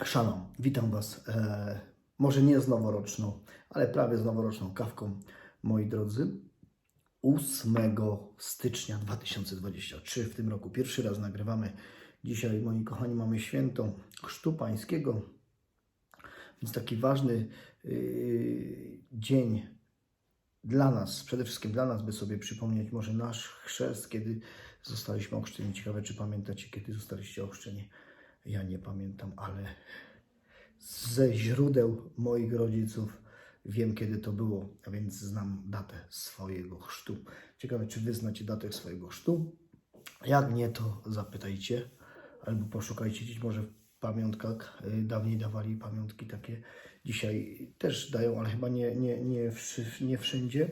Shalom, witam Was. E, może nie z noworoczną, ale prawie z noworoczną kawką, moi drodzy. 8 stycznia 2023 w tym roku. Pierwszy raz nagrywamy. Dzisiaj, moi kochani, mamy święto Chrztu Pańskiego, więc taki ważny yy, dzień dla nas, przede wszystkim dla nas, by sobie przypomnieć może nasz chrzest, kiedy zostaliśmy ochrzczeni. Ciekawe, czy pamiętacie, kiedy zostaliście ochrzczeni. Ja nie pamiętam, ale ze źródeł moich rodziców wiem, kiedy to było, a więc znam datę swojego chrztu. Ciekawe, czy wy znacie datę swojego chrztu? Jak nie, to zapytajcie albo poszukajcie może w pamiątkach. Y, Dawniej dawali pamiątki takie, dzisiaj też dają, ale chyba nie, nie, nie, nie wszędzie.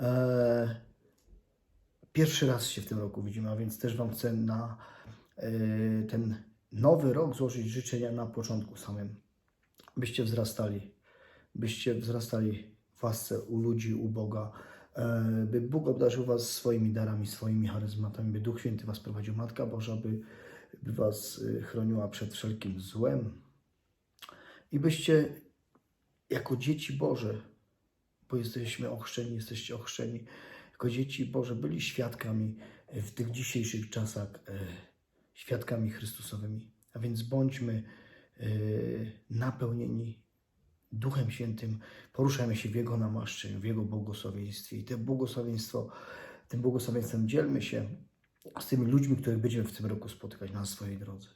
Eee, Pierwszy raz się w tym roku widzimy, a więc też Wam chcę na ten nowy rok złożyć życzenia na początku samym. Byście wzrastali, byście wzrastali w łasce u ludzi, u Boga, e, by Bóg obdarzył Was swoimi darami, swoimi charyzmatami, by Duch Święty Was prowadził, Matka Boża, by, by Was e, chroniła przed wszelkim złem i byście jako dzieci Boże, bo jesteśmy ochrzczeni, jesteście ochrzczeni, jako dzieci Boże byli świadkami w tych dzisiejszych czasach, e, świadkami Chrystusowymi. A więc bądźmy e, napełnieni Duchem Świętym, poruszajmy się w Jego namaszczeniu, w Jego błogosławieństwie. I to błogosławieństwo, tym błogosławieństwem dzielmy się z tymi ludźmi, których będziemy w tym roku spotykać na swojej drodze.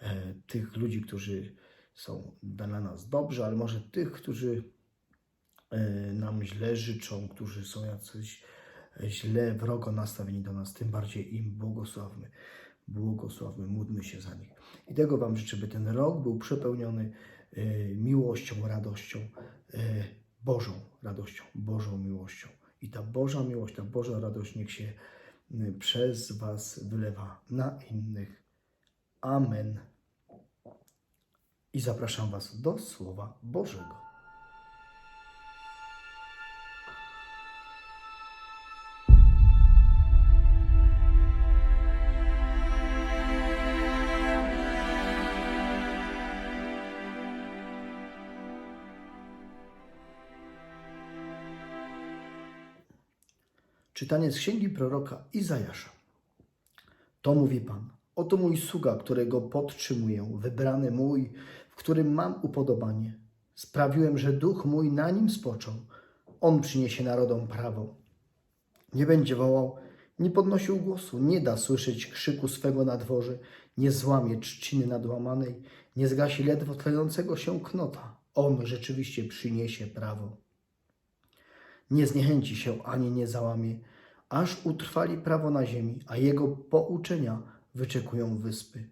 E, Tych ludzi, którzy są dla nas dobrzy, ale może tych, którzy e, nam źle życzą, którzy są jacyś źle, wrogo nastawieni do nas, tym bardziej im błogosławmy. Błogosławmy, módlmy się za nich. I tego Wam życzę, by ten rok był przepełniony e, miłością, radością, e, Bożą radością, Bożą miłością. I ta Boża miłość, ta Boża radość niech się przez Was wylewa na innych. Amen. I zapraszam Was do Słowa Bożego. Czytanie z księgi proroka Izajasza. To mówi Pan. Oto mój sługa, którego podtrzymuję, wybrany mój, w którym mam upodobanie. Sprawiłem, że duch mój na nim spoczął. On przyniesie narodom prawo. Nie będzie wołał, nie podnosił głosu, nie da słyszeć krzyku swego na dworze, nie złamie trzciny nadłamanej, nie zgasi ledwo tlejącego się knota. On rzeczywiście przyniesie prawo nie zniechęci się ani nie załamie, aż utrwali prawo na ziemi, a jego pouczenia wyczekują wyspy.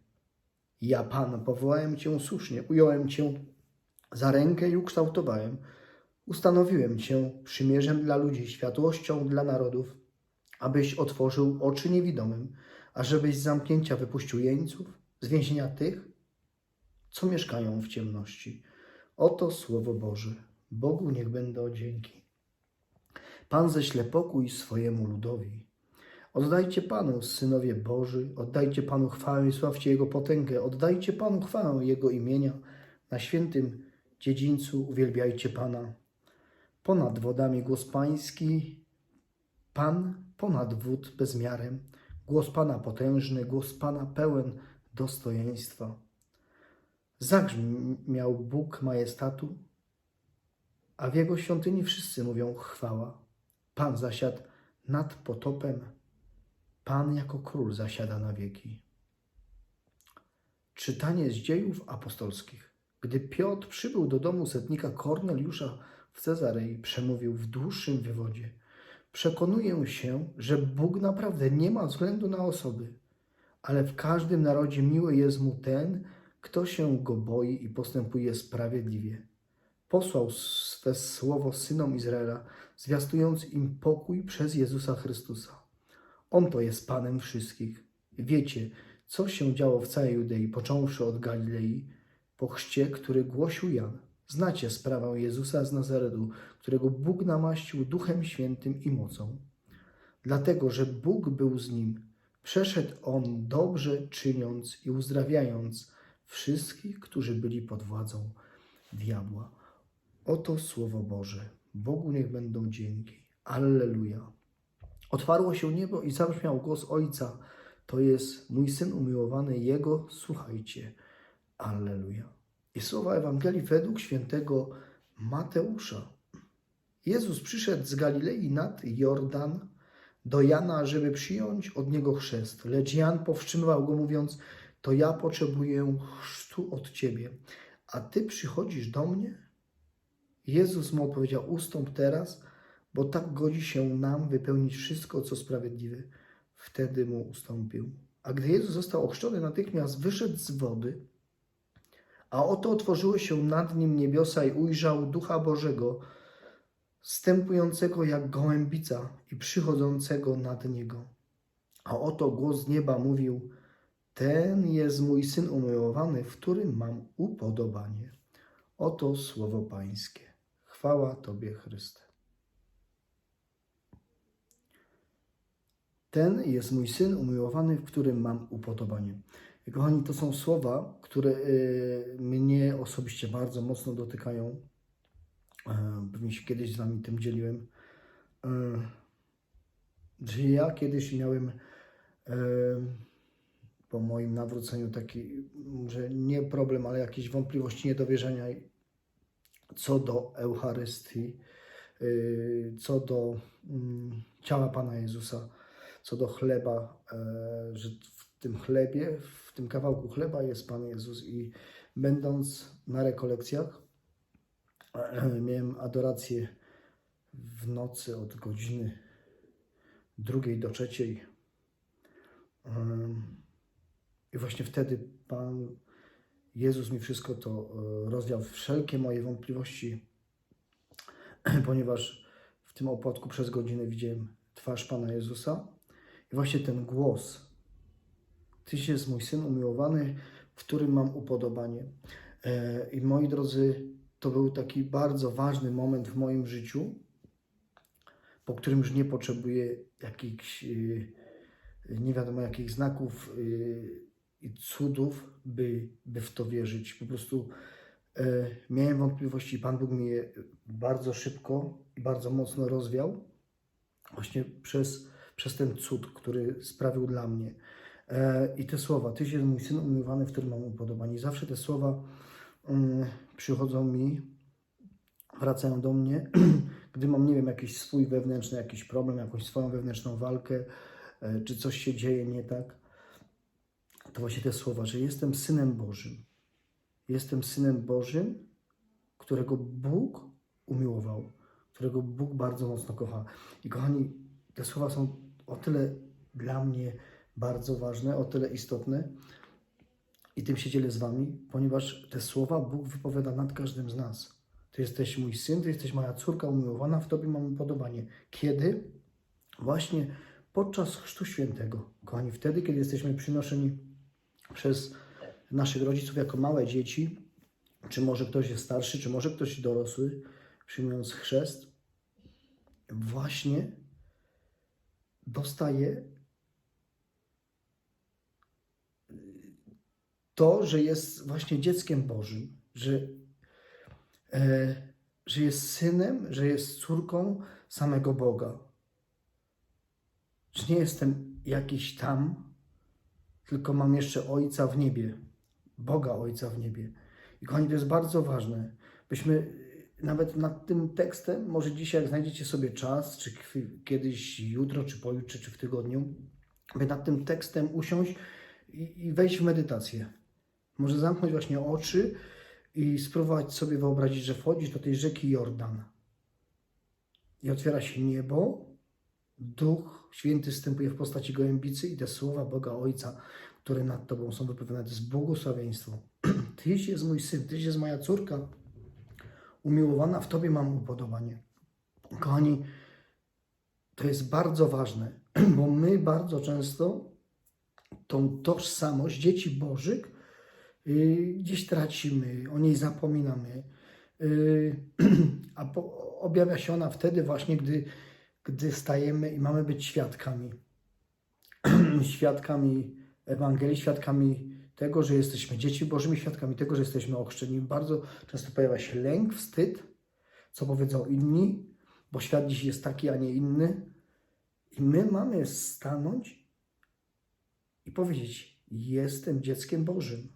Ja, Pan, powołałem Cię słusznie, ująłem Cię za rękę i ukształtowałem. Ustanowiłem Cię przymierzem dla ludzi, światłością dla narodów, abyś otworzył oczy niewidomym, ażebyś z zamknięcia wypuścił jeńców, z więzienia tych, co mieszkają w ciemności. Oto Słowo Boże. Bogu niech będą dzięki. Pan ześle pokój swojemu ludowi. Oddajcie Panu, synowie Boży, oddajcie Panu chwałę i sławcie Jego potęgę, oddajcie Panu chwałę Jego imienia. Na świętym dziedzińcu uwielbiajcie Pana. Ponad wodami głos Pański, Pan ponad wód bezmiarem, głos Pana potężny, głos Pana pełen dostojeństwa. Zagrzmiał Bóg majestatu, a w Jego świątyni wszyscy mówią chwała. Pan zasiadł nad potopem, Pan jako król zasiada na wieki. Czytanie z dziejów apostolskich. Gdy Piotr przybył do domu setnika Korneliusza w Cezarei, przemówił w dłuższym wywodzie. Przekonuję się, że Bóg naprawdę nie ma względu na osoby, ale w każdym narodzie miły jest mu ten, kto się go boi i postępuje sprawiedliwie posłał swe słowo synom Izraela, zwiastując im pokój przez Jezusa Chrystusa. On to jest Panem wszystkich. Wiecie, co się działo w całej Judei, począwszy od Galilei, po chrzcie, który głosił Jan. Znacie sprawę Jezusa z Nazaretu, którego Bóg namaścił Duchem Świętym i mocą. Dlatego, że Bóg był z nim, przeszedł on dobrze czyniąc i uzdrawiając wszystkich, którzy byli pod władzą diabła. Oto Słowo Boże. Bogu niech będą dzięki. Alleluja. Otwarło się niebo i zabrzmiał głos Ojca. To jest mój Syn umiłowany, Jego słuchajcie. Alleluja. I słowa Ewangelii według świętego Mateusza. Jezus przyszedł z Galilei nad Jordan do Jana, żeby przyjąć od niego chrzest. Lecz Jan powstrzymywał go, mówiąc: To ja potrzebuję chrztu od ciebie, a ty przychodzisz do mnie? Jezus mu odpowiedział: Ustąp teraz, bo tak godzi się nam wypełnić wszystko, co sprawiedliwe. Wtedy mu ustąpił. A gdy Jezus został ochrzczony, natychmiast wyszedł z wody, a oto otworzyły się nad nim niebiosa i ujrzał Ducha Bożego, stępującego jak gołębica i przychodzącego nad niego. A oto głos z nieba mówił: Ten jest mój syn umiłowany, w którym mam upodobanie. Oto słowo Pańskie. Chwała Tobie, Chryste. Ten jest mój syn umiłowany, w którym mam upodobanie. Kochani, to są słowa, które y, mnie osobiście bardzo mocno dotykają. E, Pewnie się kiedyś z Wami tym dzieliłem. E, Że ja kiedyś miałem e, po moim nawróceniu taki, może nie problem, ale jakieś wątpliwości, niedowierzenia co do Eucharystii, y, co do mm, ciała Pana Jezusa, co do chleba, e, że w tym chlebie, w tym kawałku chleba jest Pan Jezus i będąc na rekolekcjach, e, miałem adorację w nocy od godziny drugiej do trzeciej. Em, I właśnie wtedy Pan Jezus mi wszystko to e, rozwiał, wszelkie moje wątpliwości, ponieważ w tym opłatku przez godzinę widziałem twarz Pana Jezusa i właśnie ten głos. Tyś jest mój syn umiłowany, w którym mam upodobanie. E, I moi drodzy, to był taki bardzo ważny moment w moim życiu, po którym już nie potrzebuję jakichś e, nie wiadomo jakich znaków i cudów, by, by w to wierzyć. Po prostu e, miałem wątpliwości. Pan Bóg mnie bardzo szybko i bardzo mocno rozwiał, właśnie przez, przez ten cud, który sprawił dla mnie. E, I te słowa, Tyś jest mój syn umiłowany, w którym mam upodobanie. I zawsze te słowa mm, przychodzą mi, wracają do mnie, gdy mam, nie wiem, jakiś swój wewnętrzny jakiś problem, jakąś swoją wewnętrzną walkę, e, czy coś się dzieje nie tak to właśnie te słowa, że jestem synem Bożym. Jestem synem Bożym, którego Bóg umiłował, którego Bóg bardzo mocno kocha. I kochani, te słowa są o tyle dla mnie bardzo ważne, o tyle istotne, i tym się dzielę z Wami, ponieważ te słowa Bóg wypowiada nad każdym z nas. Ty jesteś mój syn, Ty jesteś moja córka umiłowana, w Tobie mam upodobanie. Kiedy? Właśnie podczas Chrztu Świętego. Kochani, wtedy, kiedy jesteśmy przynoszeni przez naszych rodziców jako małe dzieci, czy może ktoś jest starszy, czy może ktoś dorosły, przyjmując chrzest, właśnie dostaje to, że jest właśnie dzieckiem Bożym, że, e, że jest synem, że jest córką samego Boga. Że nie jestem jakiś tam, tylko mam jeszcze Ojca w niebie, Boga Ojca w niebie. I kochani, to jest bardzo ważne, byśmy nawet nad tym tekstem, może dzisiaj jak znajdziecie sobie czas, czy kiedyś jutro, czy pojutrze, czy w tygodniu, by nad tym tekstem usiąść i wejść w medytację. Może zamknąć właśnie oczy i spróbować sobie wyobrazić, że wchodzisz do tej rzeki Jordan i otwiera się niebo, Duch Święty wstępuje w postaci gołębicy i te słowa Boga Ojca, które nad Tobą są wypowiadane, to jest błogosławieństwo. Tyś jest mój syn, Tyś jest moja córka, umiłowana, w Tobie mam upodobanie. Kochani, to jest bardzo ważne, bo my bardzo często tą tożsamość dzieci Bożych yy, gdzieś tracimy, o niej zapominamy. Yy, a po, objawia się ona wtedy właśnie, gdy, gdy stajemy i mamy być świadkami. świadkami Ewangelii, świadkami tego, że jesteśmy dzieci Bożymi, świadkami tego, że jesteśmy ochrzczeni. Bardzo często pojawia się lęk, wstyd, co powiedzą inni, bo świat dziś jest taki, a nie inny. I my mamy stanąć i powiedzieć: Jestem dzieckiem Bożym.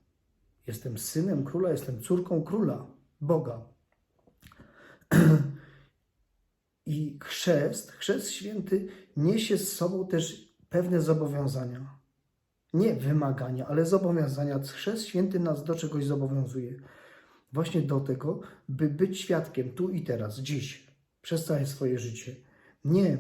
Jestem synem króla, jestem córką króla, Boga. I chrzest, chrzest święty niesie z sobą też pewne zobowiązania. Nie wymagania, ale zobowiązania. Chrzest święty nas do czegoś zobowiązuje. Właśnie do tego, by być świadkiem tu i teraz, dziś, przez całe swoje życie. Nie,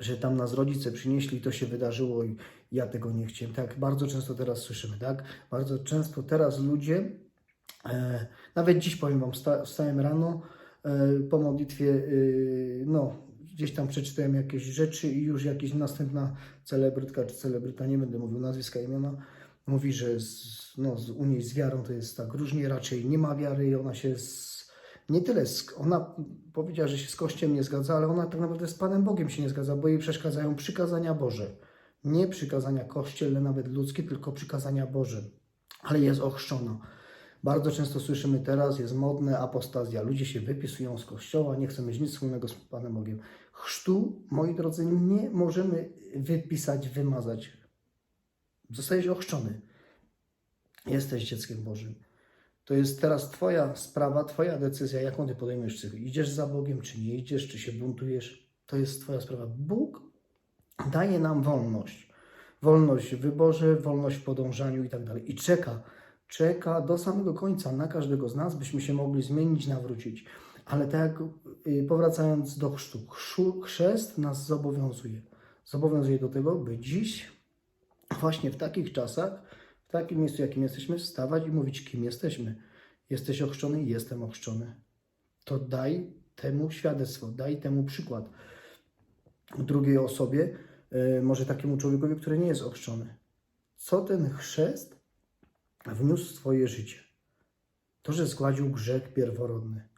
że tam nas rodzice przynieśli, to się wydarzyło i ja tego nie chciałem. Tak bardzo często teraz słyszymy, tak? Bardzo często teraz ludzie, e, nawet dziś powiem Wam, wsta, wstałem rano po modlitwie, e, no, gdzieś tam przeczytałem jakieś rzeczy i już jakaś następna celebrytka czy celebryta, nie będę mówił nazwiska, imiona, mówi, że z, no, z, u niej z wiarą to jest tak różnie, raczej nie ma wiary i ona się z, nie tyle, z, ona powiedziała, że się z Kościem nie zgadza, ale ona tak naprawdę z Panem Bogiem się nie zgadza, bo jej przeszkadzają przykazania Boże. Nie przykazania kościelne, nawet ludzkie, tylko przykazania Boże. Ale jest ochrzczona. Bardzo często słyszymy teraz, jest modne apostazja. Ludzie się wypisują z kościoła, nie chcą mieć nic wspólnego z Panem Bogiem. Chrztu, moi drodzy, nie możemy wypisać, wymazać. Zostajesz ochrzczony. Jesteś dzieckiem Bożym. To jest teraz Twoja sprawa, Twoja decyzja, jaką Ty podejmiesz. Czy idziesz za Bogiem, czy nie idziesz, czy się buntujesz. To jest Twoja sprawa. Bóg daje nam wolność. Wolność w wyborze, wolność w podążaniu i tak dalej. I czeka, czeka do samego końca na każdego z nas, byśmy się mogli zmienić, nawrócić. Ale tak y, powracając do chrztu, chrzest nas zobowiązuje. Zobowiązuje do tego, by dziś, właśnie w takich czasach, w takim miejscu, jakim jesteśmy, wstawać i mówić, kim jesteśmy. Jesteś ochrzczony? Jestem ochrzczony. To daj temu świadectwo, daj temu przykład drugiej osobie, y, może takiemu człowiekowi, który nie jest ochrzczony. Co ten chrzest wniósł w Twoje życie? To, że zgładził grzech pierworodny,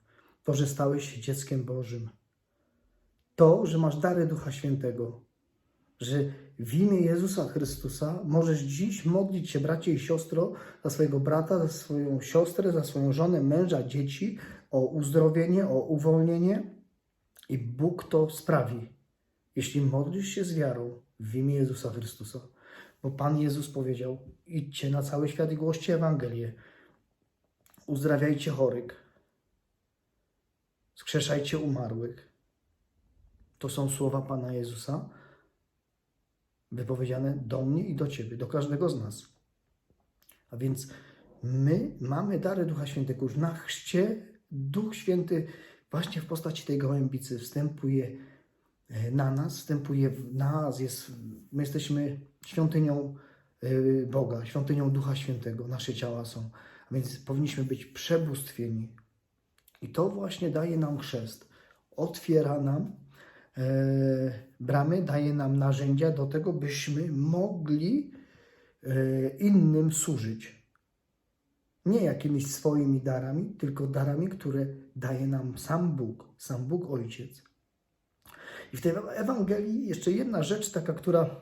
to, że stałeś się dzieckiem Bożym, to, że masz dary Ducha Świętego, że w imię Jezusa Chrystusa możesz dziś modlić się, bracie i siostro, za swojego brata, za swoją siostrę, za swoją żonę, męża, dzieci, o uzdrowienie, o uwolnienie i Bóg to sprawi jeśli modlisz się z wiarą w imię Jezusa Chrystusa. Bo Pan Jezus powiedział: idźcie na cały świat i głoście Ewangelię. Uzdrawiajcie chorych. Skrzeszajcie umarłych. To są słowa Pana Jezusa wypowiedziane do mnie i do Ciebie, do każdego z nas. A więc my mamy dary Ducha Świętego. Już na chrzcie Duch Święty właśnie w postaci tej gołębicy wstępuje na nas, wstępuje w nas, jest, my jesteśmy świątynią e, Boga, świątynią Ducha Świętego, nasze ciała są, a więc powinniśmy być przebóstwieni. I to właśnie daje nam chrzest, otwiera nam e, bramy, daje nam narzędzia do tego, byśmy mogli e, innym służyć. Nie jakimiś swoimi darami, tylko darami, które daje nam sam Bóg, sam Bóg Ojciec. I w tej Ewangelii jeszcze jedna rzecz, taka, która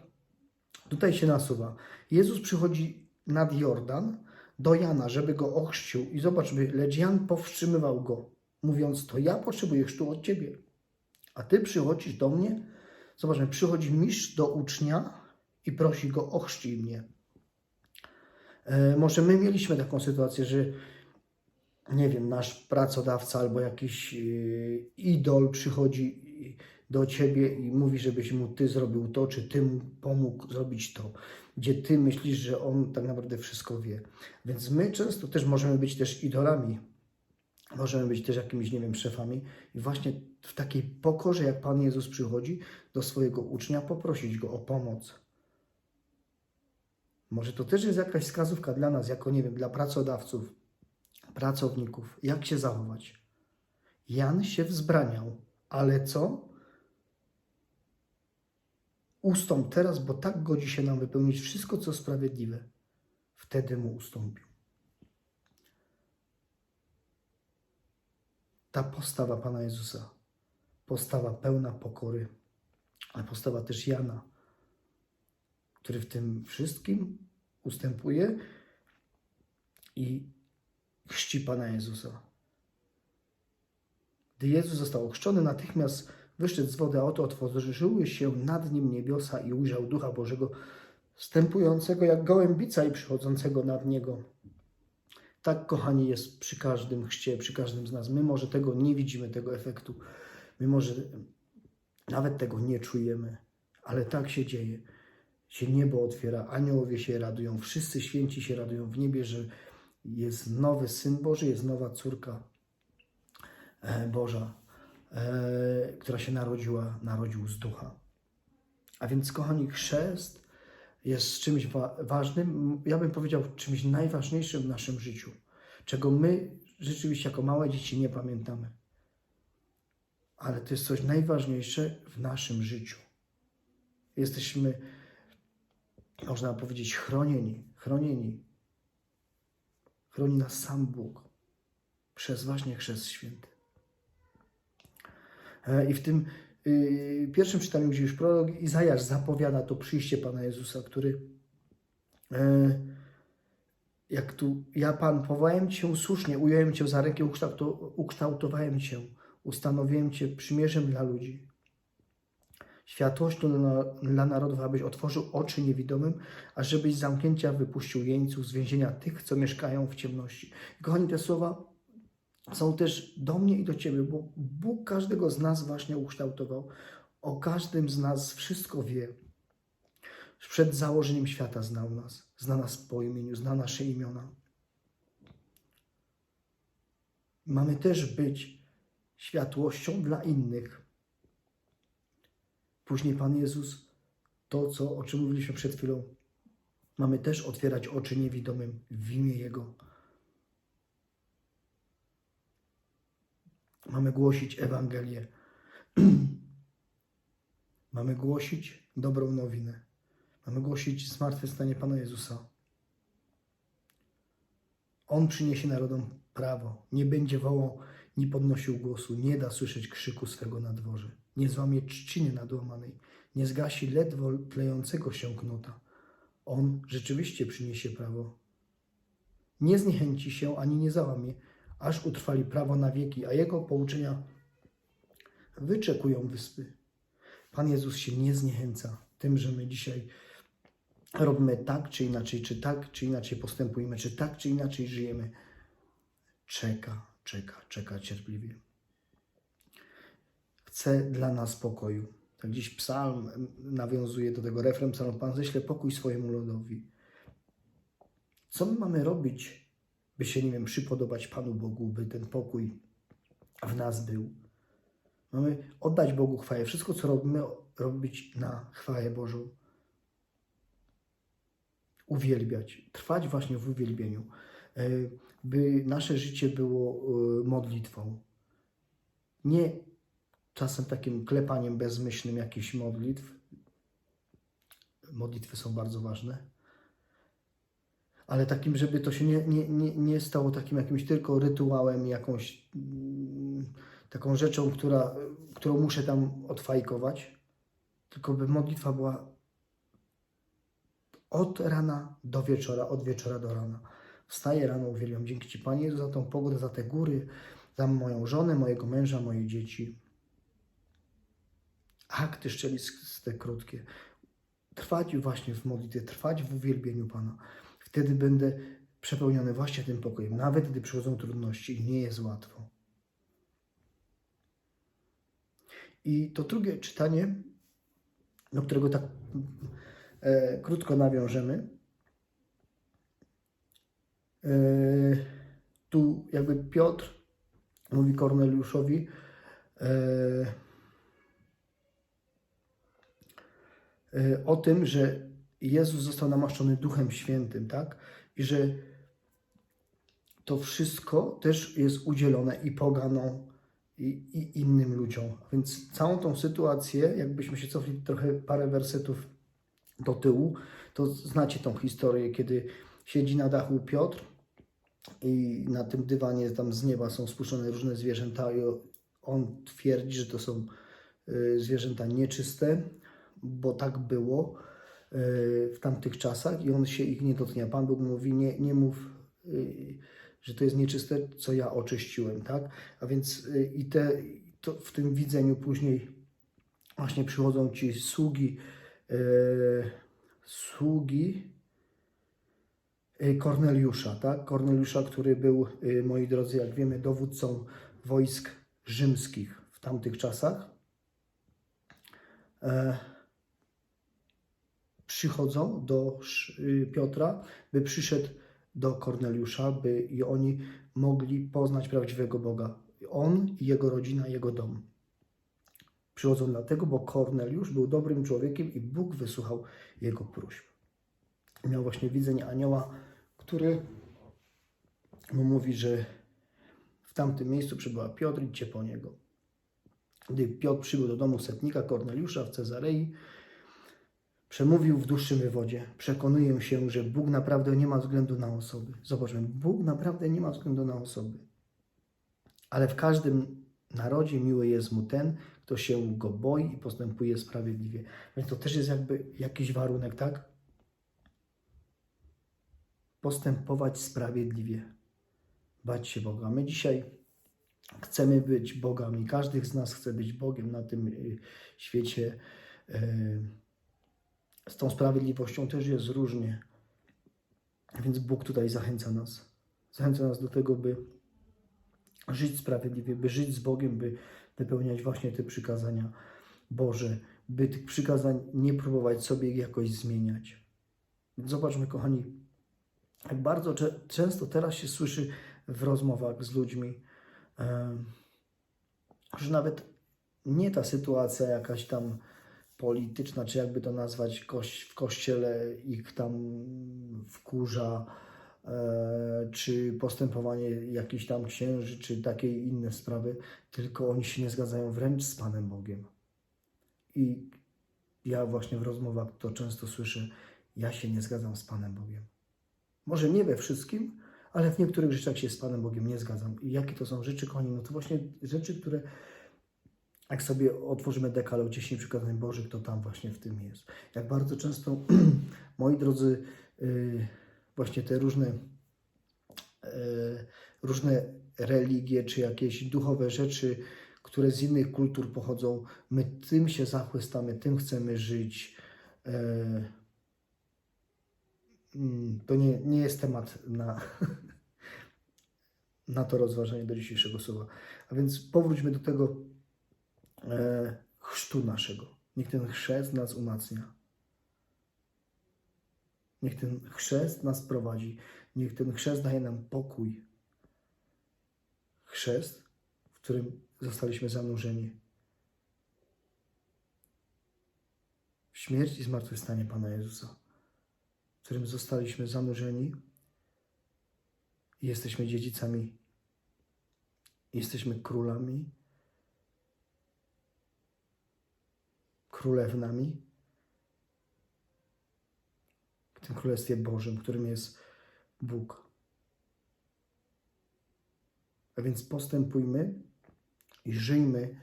tutaj się nasuwa. Jezus przychodzi nad Jordan do Jana, żeby go ochrzcił. I zobaczmy, lecz Jan powstrzymywał go, mówiąc: To ja potrzebuję chrztu od ciebie, a ty przychodzisz do mnie. Zobaczmy, przychodzi mistrz do ucznia i prosi go: Ochrzcij mnie. E, może my mieliśmy taką sytuację, że nie wiem, nasz pracodawca albo jakiś e, idol przychodzi do ciebie i mówi, żebyś mu ty zrobił to, czy ty mu pomógł zrobić to, gdzie ty myślisz, że on tak naprawdę wszystko wie. Więc my często też możemy być też idolami, możemy być też jakimiś, nie wiem, szefami i właśnie w takiej pokorze, jak Pan Jezus przychodzi do swojego ucznia, poprosić go o pomoc. Może to też jest jakaś wskazówka dla nas, jako, nie wiem, dla pracodawców, pracowników, jak się zachować. Jan się wzbraniał, ale co? Ustąp teraz, bo tak godzi się nam wypełnić wszystko, co sprawiedliwe. Wtedy mu ustąpił. Ta postawa Pana Jezusa, postawa pełna pokory, ale postawa też Jana, który w tym wszystkim ustępuje i chrzci Pana Jezusa. Gdy Jezus został ochrzczony, natychmiast wyszedł z wody, a oto otworzyły się nad nim niebiosa i ujrzał Ducha Bożego, wstępującego jak gołębica i przychodzącego nad niego. Tak, kochani, jest przy każdym chrzcie, przy każdym z nas. My może tego nie widzimy, tego efektu. My może nawet tego nie czujemy, ale tak się dzieje. Się niebo otwiera, aniołowie się radują, wszyscy święci się radują w niebie, że jest nowy Syn Boży, jest nowa córka e, Boża, która się narodziła, narodził z ducha. A więc, kochani, chrzest jest czymś wa- ważnym, ja bym powiedział czymś najważniejszym w naszym życiu, czego my rzeczywiście jako małe dzieci nie pamiętamy. Ale to jest coś najważniejsze w naszym życiu. Jesteśmy, można powiedzieć, chronieni, chronieni. Chroni nas sam Bóg przez właśnie Chrzest Święty. E, I w tym y, pierwszym czytaniu, gdzie już prorok Izajasz zapowiada to przyjście Pana Jezusa, który e, jak tu, ja Pan powołałem Cię słusznie, ująłem Cię za rękę, ukształtowałem Cię, ustanowiłem Cię przymierzem dla ludzi. Światłością dla narodów, abyś otworzył oczy niewidomym, a żebyś z zamknięcia wypuścił jeńców z więzienia tych, co mieszkają w ciemności. Kochani, te słowa są też do mnie i do Ciebie, bo Bóg każdego z nas właśnie ukształtował. O każdym z nas wszystko wie. Przed założeniem świata znał nas, zna nas po imieniu, zna nasze imiona. Mamy też być światłością dla innych. Później Pan Jezus, to co, o czym mówiliśmy przed chwilą, mamy też otwierać oczy niewidomym w imię Jego. Mamy głosić Ewangelię. Mamy głosić dobrą nowinę. Mamy głosić zmartwychwstanie Pana Jezusa. On przyniesie narodom prawo. Nie będzie wołał, nie podnosił głosu, nie da słyszeć krzyku swego na dworze. Nie złamie trzciny nadłamanej, nie zgasi ledwo tlejącego się knuta. On rzeczywiście przyniesie prawo. Nie zniechęci się ani nie załamie, aż utrwali prawo na wieki, a jego pouczenia wyczekują wyspy. Pan Jezus się nie zniechęca tym, że my dzisiaj robimy tak czy inaczej, czy tak czy inaczej postępujemy, czy tak czy inaczej żyjemy. Czeka, czeka, czeka cierpliwie. Chce dla nas pokoju. Tak dziś psalm nawiązuje do tego refren psalmu. Pan ześle pokój swojemu ludowi. Co my mamy robić, by się, nie wiem, przypodobać Panu Bogu, by ten pokój w nas był? Mamy oddać Bogu chwałę. Wszystko, co robimy, robić na chwałę Bożą. Uwielbiać, trwać właśnie w uwielbieniu, e, by nasze życie było e, modlitwą. Nie czasem takim klepaniem bezmyślnym jakichś modlitw. Modlitwy są bardzo ważne. Ale takim, żeby to się nie, nie, nie, nie stało takim jakimś tylko rytuałem, jakąś mm, taką rzeczą, która, którą muszę tam odfajkować, tylko by modlitwa była od rana do wieczora, od wieczora do rana. Wstaję rano, uwielbiam. Dzięki Ci, Panie Jezu, za tą pogodę, za te góry, za moją żonę, mojego męża, moje dzieci. Akty szczeliste krótkie. Trwać właśnie w modlitwie, trwać w uwielbieniu Pana. Wtedy będę przepełniony właśnie tym pokojem, nawet gdy przychodzą trudności i nie jest łatwo. I to drugie czytanie, do którego tak e, krótko nawiążemy. E, tu jakby Piotr mówi Korneliuszowi, e, e, o tym, że Jezus został namaszczony Duchem Świętym, tak? I że to wszystko też jest udzielone i poganom, i, i innym ludziom. Więc całą tą sytuację, jakbyśmy się cofli trochę parę wersetów do tyłu, to znacie tą historię, kiedy siedzi na dachu Piotr i na tym dywanie tam z nieba są spuszczone różne zwierzęta i on twierdzi, że to są y, zwierzęta nieczyste, bo tak było w tamtych czasach i on się ich nie dotknie. Pan Bóg mówi, nie, nie mów y, że to jest nieczyste, co ja oczyściłem, tak? A więc y, i te, w tym widzeniu później właśnie przychodzą ci sługi, y, sługi y, Korneliusza, tak? Korneliusza, który był, y, moi drodzy, jak wiemy, dowódcą wojsk rzymskich w tamtych czasach. Przychodzą do y, Piotra, by przyszedł do Korneliusza, by i oni mogli poznać prawdziwego Boga. On, i jego rodzina, jego dom. Przychodzą dlatego, bo Korneliusz był dobrym człowiekiem i Bóg wysłuchał jego próśb. Miał właśnie widzenie anioła, który mu mówi, że w tamtym miejscu przybyła Piotr, idźcie po niego. Gdy Piotr przybył do domu setnika Korneliusza w Cezarei, przemówił w dłuższym wywodzie. Przekonuję się, że Bóg naprawdę nie ma względu na osoby. Zobaczmy, Bóg naprawdę nie ma względu na osoby. Ale w każdym narodzie miły jest mu ten, kto się go boi i postępuje sprawiedliwie. Więc to też jest jakby jakiś warunek, tak? Postępować sprawiedliwie. Bać się Boga. My dzisiaj chcemy być Bogami. Każdy z nas chce być Bogiem na tym y, świecie. Z tą sprawiedliwością też jest różnie. Więc Bóg tutaj zachęca nas. Zachęca nas do tego, by żyć sprawiedliwie, by żyć z Bogiem, by wypełniać właśnie te przykazania Boże, by tych przykazań nie próbować sobie jakoś zmieniać. Zobaczmy, kochani, jak bardzo często teraz się słyszy w rozmowach z ludźmi, że nawet nie ta sytuacja jakaś tam polityczna, czy jakby to nazwać, w kościele ich tam wkurza, e, czy postępowanie jakichś tam księży, czy takie inne sprawy, tylko oni się nie zgadzają wręcz z Panem Bogiem. I ja właśnie w rozmowach to często słyszę, ja się nie zgadzam z Panem Bogiem. Może nie we wszystkim, ale w niektórych rzeczach się z Panem Bogiem nie zgadzam. I jakie to są rzeczy, kochani? No to właśnie rzeczy, które jak sobie otworzymy dekalog 10 przykazań Bożych, to tam właśnie w tym jest. Jak bardzo często, moi drodzy, yy, właśnie te różne, yy, różne religie, czy jakieś duchowe rzeczy, które z innych kultur pochodzą, my tym się zachłystamy, tym chcemy żyć. Yy, mm, to nie, nie jest temat na, na to rozważanie do dzisiejszego słowa. A więc powróćmy do tego e, chrztu naszego. Niech ten chrzest nas umacnia. Niech ten chrzest nas prowadzi. Niech ten chrzest daje nam pokój. Chrzest, w którym zostaliśmy zanurzeni w śmierć i zmartwychwstanie Pana Jezusa, w którym zostaliśmy zanurzeni i jesteśmy dziedzicami, jesteśmy królami, królewnami w tym Królestwie Bożym, którym jest Bóg. A więc postępujmy i żyjmy,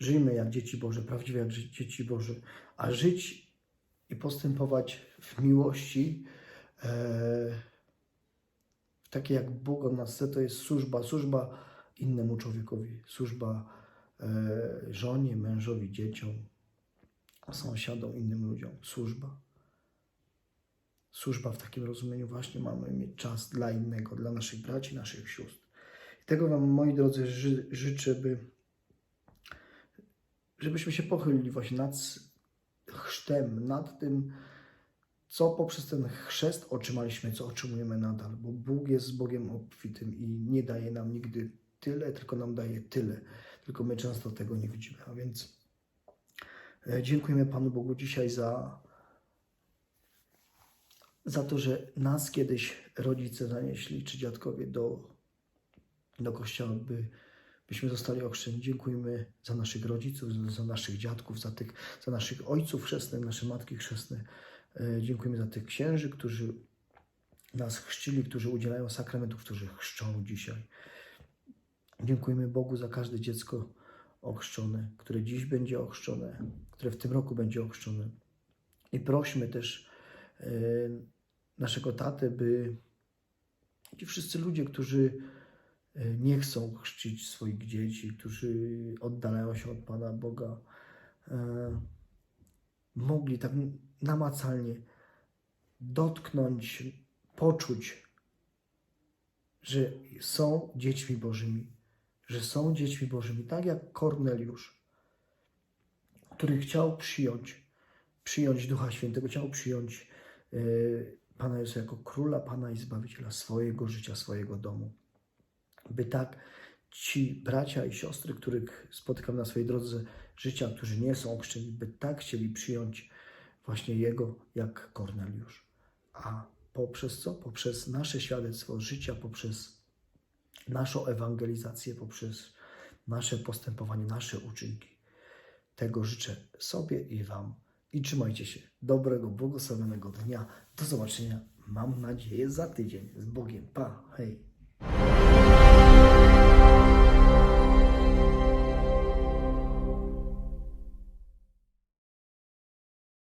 żyjmy jak dzieci Boże, prawdziwie jak dzieci Boże, a żyć i postępować w miłości, e, takie jak Bóg od nas chce, to jest służba, służba innemu człowiekowi, służba e, żonie, mężowi, dzieciom, sąsiadom, innym ludziom, służba. Służba w takim rozumieniu właśnie mamy mieć czas dla innego, dla naszych braci, naszych sióstr. I tego Wam, moi drodzy, ży, życzę, by, żebyśmy się pochylili właśnie nad chrztem, nad tym, co poprzez ten chrzest otrzymaliśmy, co otrzymujemy nadal, bo Bóg jest Bogiem obfitym i nie daje nam nigdy tyle, tylko nam daje tyle. Tylko my często tego nie widzimy. A więc dziękujemy Panu Bogu dzisiaj za, za to, że nas kiedyś rodzice zanieśli, czy dziadkowie do, do kościoła, by, byśmy zostali ochrzczeni. Dziękujemy za naszych rodziców, za, za naszych dziadków, za, tych, za naszych ojców chrzestnych, nasze matki chrzestne. E, Dziękujemy za tych księży, którzy nas chrzcili, którzy udzielają sakramentów, którzy chrzczą dzisiaj. Dziękujemy Bogu za każde dziecko ochrzczone, które dziś będzie ochrzczone, które w tym roku będzie ochrzczone. I prośmy też e, naszego tatę, by ci wszyscy ludzie, którzy e, nie chcą chrzcić swoich dzieci, którzy oddalają się od Pana Boga, e, mogli tak namacalnie dotknąć, poczuć, że są dziećmi Bożymi, że są dziećmi Bożymi, tak jak Korneliusz, który chciał przyjąć, przyjąć Ducha Świętego, chciał przyjąć e, Pana Jezusa jako Króla, Pana i Zbawiciela swojego życia, swojego domu. By tak ci bracia i siostry, których spotykam na swojej drodze życia, którzy nie są ochrzczeni, by tak chcieli przyjąć właśnie Jego jak Korneliusz. A poprzez co? Poprzez nasze świadectwo życia, poprzez naszą ewangelizację, poprzez nasze postępowanie, nasze uczynki. Tego życzę sobie i Wam. I trzymajcie się. Dobrego, błogosławionego dnia. Do zobaczenia, mam nadzieję, za tydzień. Z Bogiem. Pa. Hej.